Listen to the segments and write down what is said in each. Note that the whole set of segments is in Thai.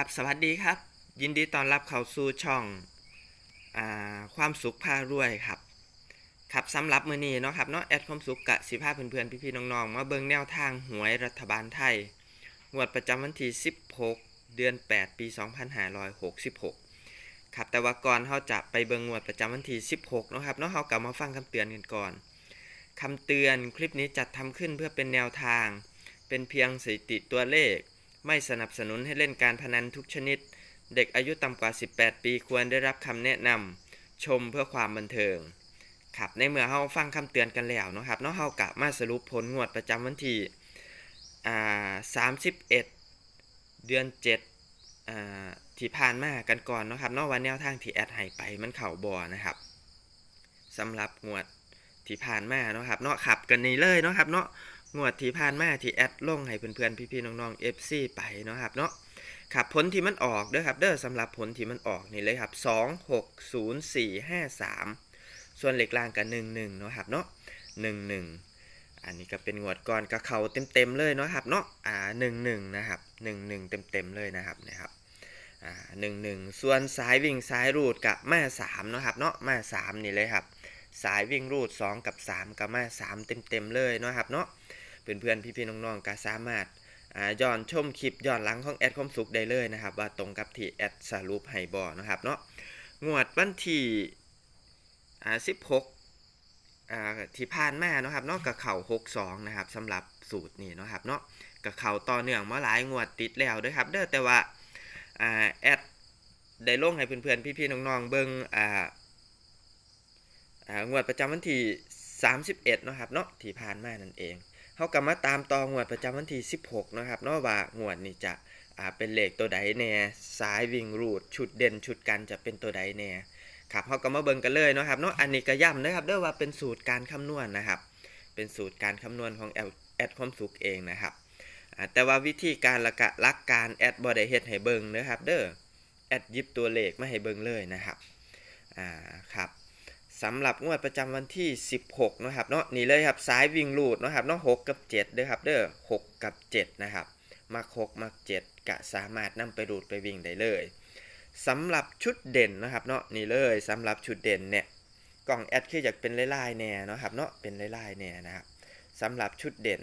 ครับสวัสดีครับ ยินดีต้อนรับเข้าสู่ช่องอความสุขพารวยครับครับสำหรับมื้อนี้เนาะครับเนาะแอดความสุขกะสิพาเพื่อนๆพี่ๆน้องๆมาเบิ่งแนวทางหวยรัฐบาลไทยงวดประจำวันที่ 16 เดือน 8 ปี 2566 ครับแต่ว่าก่อนเฮาจะไปเบิ่งงวดประจำวันที่ 16เนาะครับเนาะเฮากลับมาฟังคำเตือนกันก่อนคำเตือนคลิปนี้จัดทำขึ้นเพื่อเป็นแนวทาง เป็นเพียงสถิติตัวเลข ไม่สนับสนุนให้เล่นการพนันทุกชนิด เด็กอายุต่ำกว่า 18 ปีควรได้รับคำแนะนำชมเพื่อความบันเทิงครับในเมื่อเฮาฟังคำเตือนกันแล้วนะครับเนาะเฮากะมาสรุปผลงวดประจำวันที่อ่า31 เดือน7อ่าที่ผ่านมากันก่อนนะครับเนาะว่าแนวทางที่แอดให้ไปมันเข้าบ่นะครับสำหรับงวดที่ผ่านมาเนาะครับเนาะขับกันนี่เลยเนาะครับเนาะ งวดที่ผ่านมาที่แอดลงให้เพื่อนๆพี่ๆน้องๆ FC ไปเนาะครับเนาะครับผลที่มันออกเด้อครับเด้อสำหรับผลที่มันออกนี่เลยครับ 2 6 0 4 5 3 ส่วนเหล็กล่างกับ1 1เนาะครับเนาะ1 1 อันนี้ก็เป็นงวดก่อนกับเขาเต็มๆเลยเนาะครับเนาะอ่า1 1นะครับ1 1 เต็มๆเลยนะครับนะครับอ่า1 1 ส่วนสายวิ่งสายรูดกับแมา3เนาะครับเนาะแมา3นี่เลยครับสายวิ่งรูด 2 กับ 3 กับแมา3เต็มๆเลยเนาะครับเนาะ เพื่อนๆพี่ๆน้องๆก็สามารถย้อนชมคลิปย้อนหลังของแอดความสุขได้เลยนะครับ ว่าตรงกับที่แอดสรุปให้บอนะครับเนาะงวดวันที่16ที่ผ่านมาเนาะครับเนาะกับเข่า62นะครับสำหรับสูตรนี้เนาะครับเนาะกับเข่าต่อเนื่องมาหลายงวดติดแล้วด้วยครับเด้อแต่ว่าแอดได้ลงให้เพื่อนๆพี่ๆน้องๆเบิ่งงวดประจำวันที่ 31เนาะครับเนาะที่ผ่านมานั่นเอง เขากลับมาตามต่องวดประจำวันที่ 16 นะครับเนาะว่างวดนี้จะอ่าเป็นเลขตัวใดแน่สายวิ่งรูดชุดเด่นชุดกันจะเป็นตัวใดแน่ครับเขาก็มาเบิ่งกันเลยเนาะครับเนาะอันนี้ก็ย้ำนะครับเด้อว่าเป็นสูตรการคำนวณนะครับ เป็นสูตรการคำนวณของแอดแอดความสุขเองนะครับแต่ว่าวิธีการละกะลักการแอดบอได้เฮดให้เบิ่งนะครับเด้อแอดยิบตัวเลขมาให้เบิ่งเลยนะครับอ่าครับ สำหรับงวดประจำวันที่ 16นะครับเนาะนี่เลยครับสายวิ่งลูดนะครับเนาะ6กับ7เด้อครับเด้อ6กับ 7 นะครับ มัก6มัก7กะสามารถนำไปรูดไปวิ่งได้เลยสำหรับชุดเด่นนะครับเนาะนี่เลยสำหรับชุดเด่นเนี่ยกล่องแอดคืออยากเป็นลายๆแน่นะครับเนาะเป็นลายๆแน่นะครับสำหรับชุดเด่น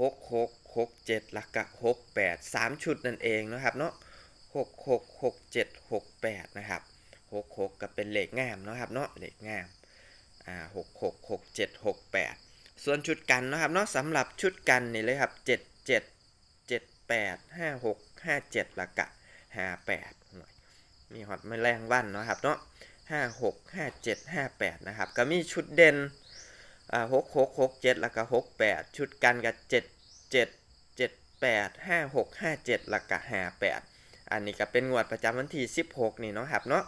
6 6 6 7แล้วก็6 8 3ชุดนั่นเองนะครับเนาะ6 6 6 7 6 8นะครับ หกหกก็เป็นเลขงามเนาะครับเนาะเลขงามอ่าหกหกหกเจ็ดหกแปดส่วนชุดกันนะครับเนาะสำหรับชุดกันนี่เลยครับเจ็ดเจ็ดเจ็ดแปดห้าหกห้าเจ็ดละกะห้าแปดหน่อยมีฮอตไม่แรงวันนะครับเนาะห้าหกห้าเจ็ดห้าแปดนะครับก็มีชุดเด่นอ่าหกหกหกเจ็ดแล้วก็หกแปดชุดกันกับเจ็ดเจ็ดเจ็ดแปดห้าหกห้าเจ็ดละกะห้าแปดอันนี้ก็เป็นงวดประจำวันที่สิบหกนี่เนาะครับเนาะ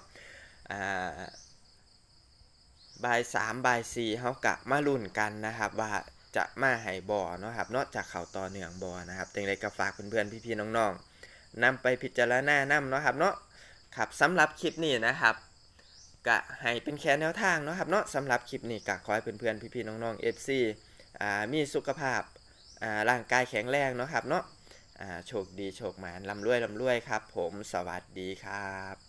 อ่าบายสามบายสี่เขากะมาลุ่นกันนะครับ ว่าจะมาให้บอเนาะครับนอกจากเข่าต่อเนื่องบอนะครับจึงเลยก็ฝากเพื่อนๆพี่ๆน้องๆนำไปพิจารณานำเนาะครับเนาะครับสำหรับคลิปนี้นะครับกะให้เป็นแค่แนวทางเนาะครับเนาะสำหรับคลิปนี้กะขอให้เพื่อนๆพี่ๆน้องๆ FC อ่ามีสุขภาพอ่าร่างกายแข็งแรงเนาะครับเนาะอ่าโชคดีโชคหมานลำรวยลำรวยครับ ผมสวัสดีครับ